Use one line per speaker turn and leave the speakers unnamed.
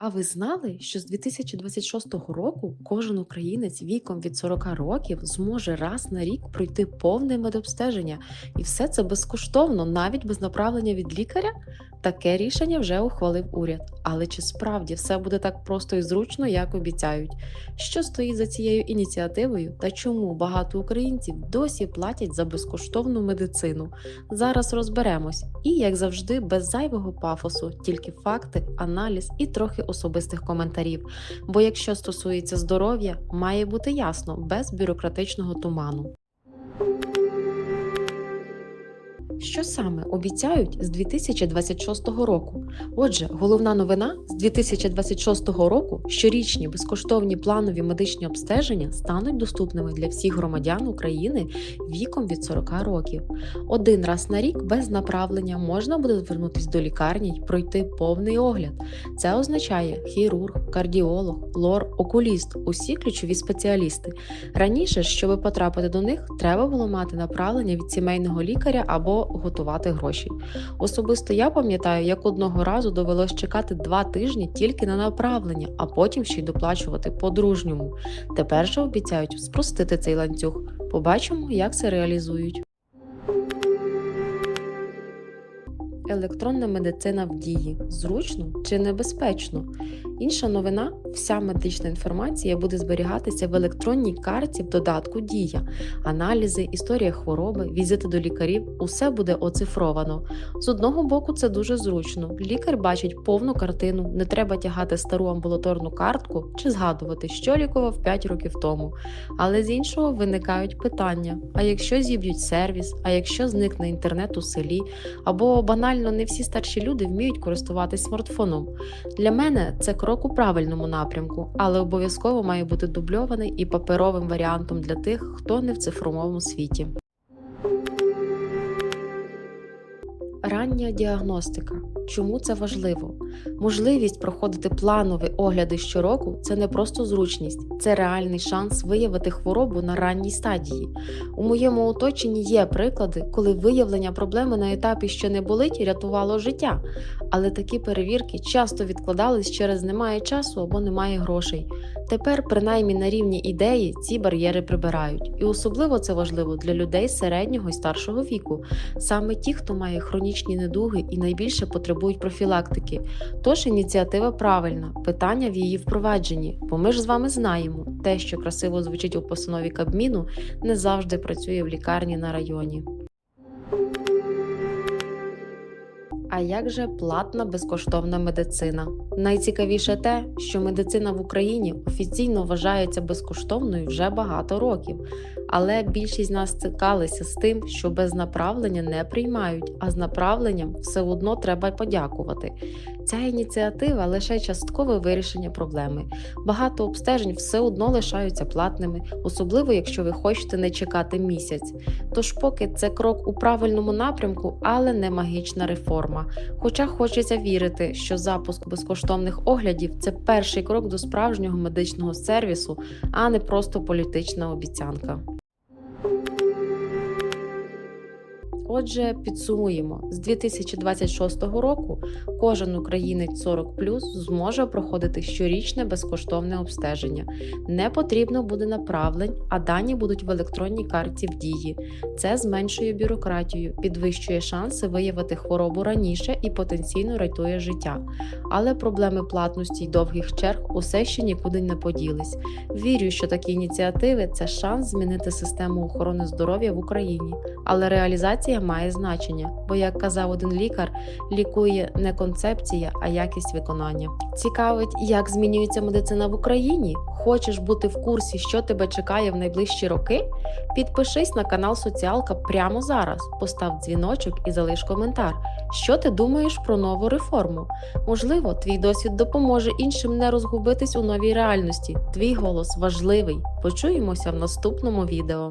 А ви знали, що з 2026 року кожен українець віком від 40 років зможе раз на рік пройти повне медобстеження, і все це безкоштовно, навіть без направлення від лікаря? Таке рішення вже ухвалив уряд. Але чи справді все буде так просто і зручно, як обіцяють? Що стоїть за цією ініціативою та чому багато українців досі платять за безкоштовну медицину? Зараз розберемось. І, як завжди, без зайвого пафосу, тільки факти, аналіз і трохи особистих коментарів. Бо якщо стосується здоров'я, має бути ясно, без бюрократичного туману. Що саме обіцяють з 2026 року? Отже, головна новина з 2026 року щорічні безкоштовні планові медичні обстеження стануть доступними для всіх громадян України віком від 40 років. Один раз на рік без направлення можна буде звернутися до лікарні й пройти повний огляд. Це означає хірург, кардіолог, лор, окуліст усі ключові спеціалісти. Раніше, щоб потрапити до них, треба було мати направлення від сімейного лікаря або готувати гроші. Особисто я пам'ятаю, як одного разу довелось чекати два тижні тільки на направлення, а потім ще й доплачувати по-дружньому. Тепер же обіцяють спростити цей ланцюг. Побачимо, як це реалізують. Електронна медицина в дії зручно чи небезпечно? Інша новина: вся медична інформація буде зберігатися в електронній карті в додатку Дія, аналізи, історія хвороби, візити до лікарів усе буде оцифровано. З одного боку, це дуже зручно. Лікар бачить повну картину, не треба тягати стару амбулаторну картку чи згадувати, що лікував 5 років тому. Але з іншого виникають питання: а якщо зіб'ють сервіс, а якщо зникне інтернет у селі, або банально не всі старші люди вміють користуватись смартфоном. Для мене це крок у правильному напрямку, але обов'язково має бути дубльований і паперовим варіантом для тих, хто не в цифровому світі. Рання діагностика. Чому це важливо? Можливість проходити планові огляди щороку це не просто зручність, це реальний шанс виявити хворобу на ранній стадії. У моєму оточенні є приклади, коли виявлення проблеми на етапі, що не болить, рятувало життя. Але такі перевірки часто відкладались через немає часу або немає грошей. Тепер, принаймні на рівні ідеї, ці бар'єри прибирають. І особливо це важливо для людей середнього і старшого віку, саме ті, хто має хронічні недуги і найбільше потребують профілактики. Тож ініціатива правильна, питання в її впровадженні, бо ми ж з вами знаємо, те, що красиво звучить у постанові Кабміну, не завжди працює в лікарні на районі. А як же платна безкоштовна медицина? Найцікавіше те, що медицина в Україні офіційно вважається безкоштовною вже багато років, але більшість нас стикалися з тим, що без направлення не приймають, а з направленням все одно треба подякувати. Ця ініціатива лише часткове вирішення проблеми. Багато обстежень все одно лишаються платними, особливо якщо ви хочете не чекати місяць. Тож, поки це крок у правильному напрямку, але не магічна реформа. Хоча хочеться вірити, що запуск безкоштовних оглядів це перший крок до справжнього медичного сервісу, а не просто політична обіцянка. Отже, підсумуємо, з 2026 року кожен українець 40 зможе проходити щорічне безкоштовне обстеження. Не потрібно буде направлень, а дані будуть в електронній карті в дії. Це зменшує бюрократію, підвищує шанси виявити хворобу раніше і потенційно рятує життя. Але проблеми платності й довгих черг усе ще нікуди не поділись. Вірю, що такі ініціативи це шанс змінити систему охорони здоров'я в Україні, але реалізація має значення, бо, як казав один лікар, лікує не концепція, а якість виконання. Цікавить, як змінюється медицина в Україні. Хочеш бути в курсі, що тебе чекає в найближчі роки? Підпишись на канал Соціалка прямо зараз, постав дзвіночок і залиш коментар. Що ти думаєш про нову реформу? Можливо, твій досвід допоможе іншим не розгубитись у новій реальності. Твій голос важливий. Почуємося в наступному відео.